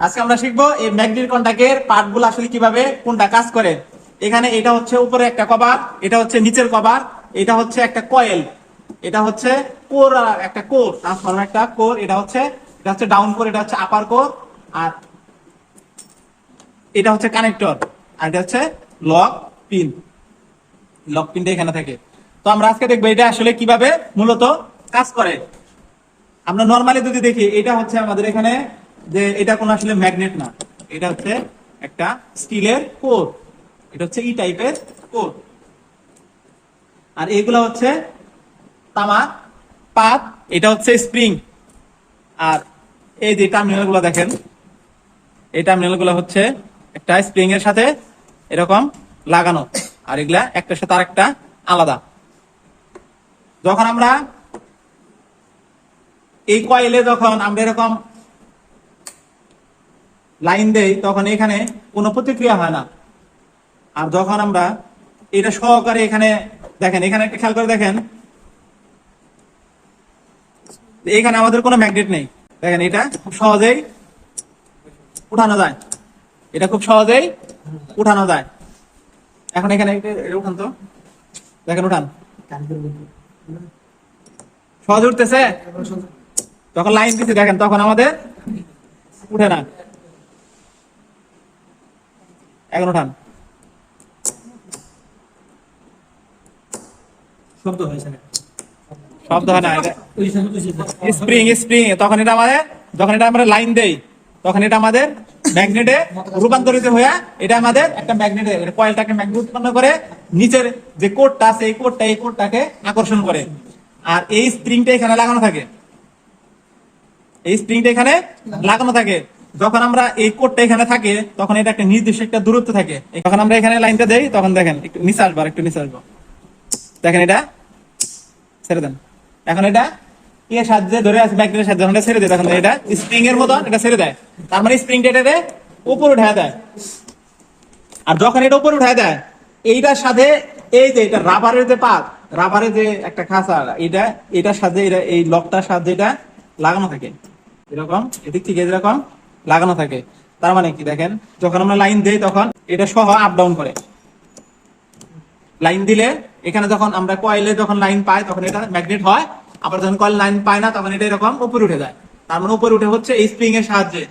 আজকে আমরা শিখব এই ম্যাগনেট কন্টাক্টের পার্টগুলো আসলে কীভাবে, কোনটা কাজ করে। এখানে এটা হচ্ছে উপরে একটা কভার, এটা হচ্ছে নিচের কভার, এটা হচ্ছে একটা কয়েল, এটা হচ্ছে কোর একটা কোর ট্রান্সফরমার একটা কোর, এটা হচ্ছে এটা হচ্ছে ডাউন কোর এটা হচ্ছে আপার কোর আর এটা হচ্ছে কানেক্টর আর এটা হচ্ছে লক পিন লক পিনটা এখানে থাকে। তো আমরা আজকে দেখব এটা আসলে কীভাবে মূলত কাজ করে। আমরা নর্মালি যদি দেখি, এটা হচ্ছে আমাদের এখানে যে এটা কোনো আসলে ম্যাগনেট না। এটা হচ্ছে একটা স্টিলের কোর। এটা হচ্ছে ই টাইপের কোর। আর এগুলো হচ্ছে তামা, পাত, এটা হচ্ছে স্প্রিং আর এই যে টার্মিনালগুলো দেখেন, এই টার্মিনালগুলো হচ্ছে একটা স্প্রিং এর সাথে এরকম লাগানো। আর এগুলা একটার সাথে আরেকটা আলাদা। যখন আমরা এই কয়েলে যখন আমরা এরকম লাইন দেই, তখন এখানে কোনো প্রতিক্রিয়া হয় না। আর যখন আমরা এটা সহকারে এখানে দেখেন, এখানে একটা খেয়াল করে দেখেন। এখানে আমাদের কোনো ম্যাগনেট নেই। দেখেন, এটা খুব সহজেই উঠানো যায়। এটা খুব সহজেই উঠানো যায়। এখন এখানে উঠান তো। দেখেন, উঠান। সহজে উঠতেছে? তখন লাইন দিতে দেখেন, তখন আমাদের উঠে না। এখন উঠান শব্দ হয়েছে না শব্দ হয় না স্প্রিং স্প্রিং তখন এটা আমাদের যখন এটা আমরা লাইন দেই তখন এটা আমাদের ম্যাগনেটে রূপান্তরিত হয়ে এটা আমাদের একটা ম্যাগনেটে কয়েলটাকে ম্যাগনেট উৎপন্ন করে নিচের যে কোডটা আছে এই কোডটা এই কোডটাকে আকর্ষণ করে। আর এই স্প্রিংটা এখানে লাগানো থাকে। এই স্প্রিংটা এখানে লাগানো থাকে। যখন আমরা এই কোডটা এখানে থাকে, তখন এটা একটা নির্দিষ্ট একটা দূরত্ব থাকে। যখন আমরা এখানে লাইনটা দেই, তখন দেখেন, একটু নিচে আসব একটু নিচে আসব। দেখেন এটা, ছেড়ে দেন। এখন এটা এর সাহায্যে ধরে আছে সাহায্যে ছেড়ে দেয়। তখন এটা স্প্রিং এর মতন এটা ছেড়ে দেয়। তার মানে উঠে দেয়। আর যখন এটা উপরে উঠে দেয়, এইটার সাথে এই যে এটা রাবারের যে পাত রাবারের যে একটা খাঁচা এটা এটার সাথে এটা, এই লকটার সাথে এটা লাগানো থাকে। এরকম, এদিক থেকে এরকম। লাগানো থাকে। তার মানে কি দেখেন, যখন আমরা লাইন দেই তখন এটা সহ আপ ডাউন করে। লাইন দিলে এখানে যখন আমরা কয়েলে যখন লাইন পাই তখন এটা ম্যাগনেট হয়, আবার যখন কয়েল লাইন পায় না তখন এটা এরকম উপরে উঠে যায়। তার মানে উপরে উঠে হচ্ছে এই স্প্রিং এর সাহায্যে।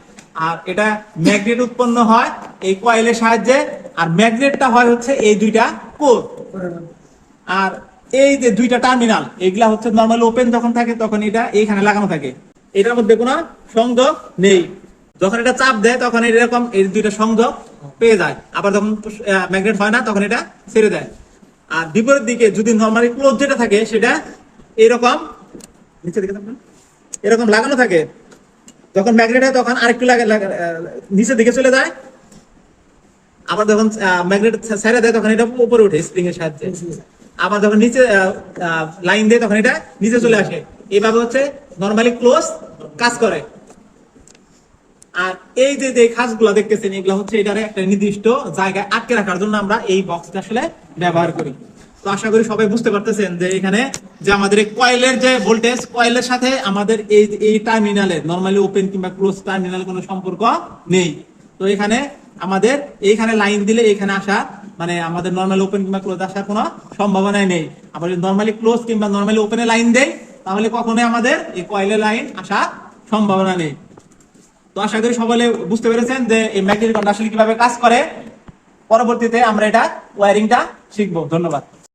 আর এটা ম্যাগনেট উৎপন্ন হয় এই কয়েলের সাহায্যে, আর ম্যাগনেটটা হয় হচ্ছে এই দুইটা কোর আর এই যে দুইটা টার্মিনাল এগুলা হচ্ছে নর্মাল ওপেন যখন থাকে তখন এটা এইখানে লাগানো থাকে। এটার মধ্যে কোনো সংযোগ নেই। যখন এটা চাপ দেয় তখন এরকম এই দুইটা সংযোগ পেয়ে যায়। আবার যখন ম্যাগনেট হয় না তখন এটা ছেড়ে দেয়। আর বিপরীত দিকে যদি নর্মালি ক্লোজ যেটা থাকে সেটা এরকম নিচে দিকে এরকম লাগানো থাকে। যখন ম্যাগনেট হয় তখন আরেকটু লাগে নিচের দিকে চলে যায়। আবার যখন ম্যাগনেট ছেড়ে দেয় তখন এটা উপরে উঠে স্প্রিং এর সাহায্যে। আবার যখন নিচে লাইন দেয় তখন এটা নিচে চলে আসে। এইভাবে হচ্ছে নর্মালি ক্লোজ কাজ করে। আর এই যে যে খাসগুলো দেখতেছেন, এগুলো হচ্ছে এটার একটা নির্দিষ্ট জায়গায় আটকে রাখার জন্য আমরা এই বক্সটা আসলে ব্যবহার করি। তো আশা করি সবাই বুঝতে পারতেছেন যে এখানে যে আমাদের এই কয়েলের যে ভোল্টেজ কয়েলের সাথে আমাদের এই এই টার্মিনালের নর্মালি ওপেন কিংবা ক্লোজ টার্মিনাল কোনো সম্পর্ক নেই। তো এখানে আমাদের, এইখানে লাইন দিলে এখানে আসা মানে আমাদের নর্মালি ওপেন কিংবা ক্লোজ আসার কোনো সম্ভাবনাই নেই। আবার যদি নর্মালি ক্লোজ কিংবা নর্মালি ওপেনে লাইন দেয় তাহলে কখনোই আমাদের এই কয়েলের লাইন আসার সম্ভাবনা নেই। তো আশা করি সকলে বুঝতে পেরেছেন যে এই ম্যাগনেটিক আসলে কীভাবে কাজ করে। পরবর্তীতে আমরা এটা ওয়ারিংটা শিখব। ধন্যবাদ।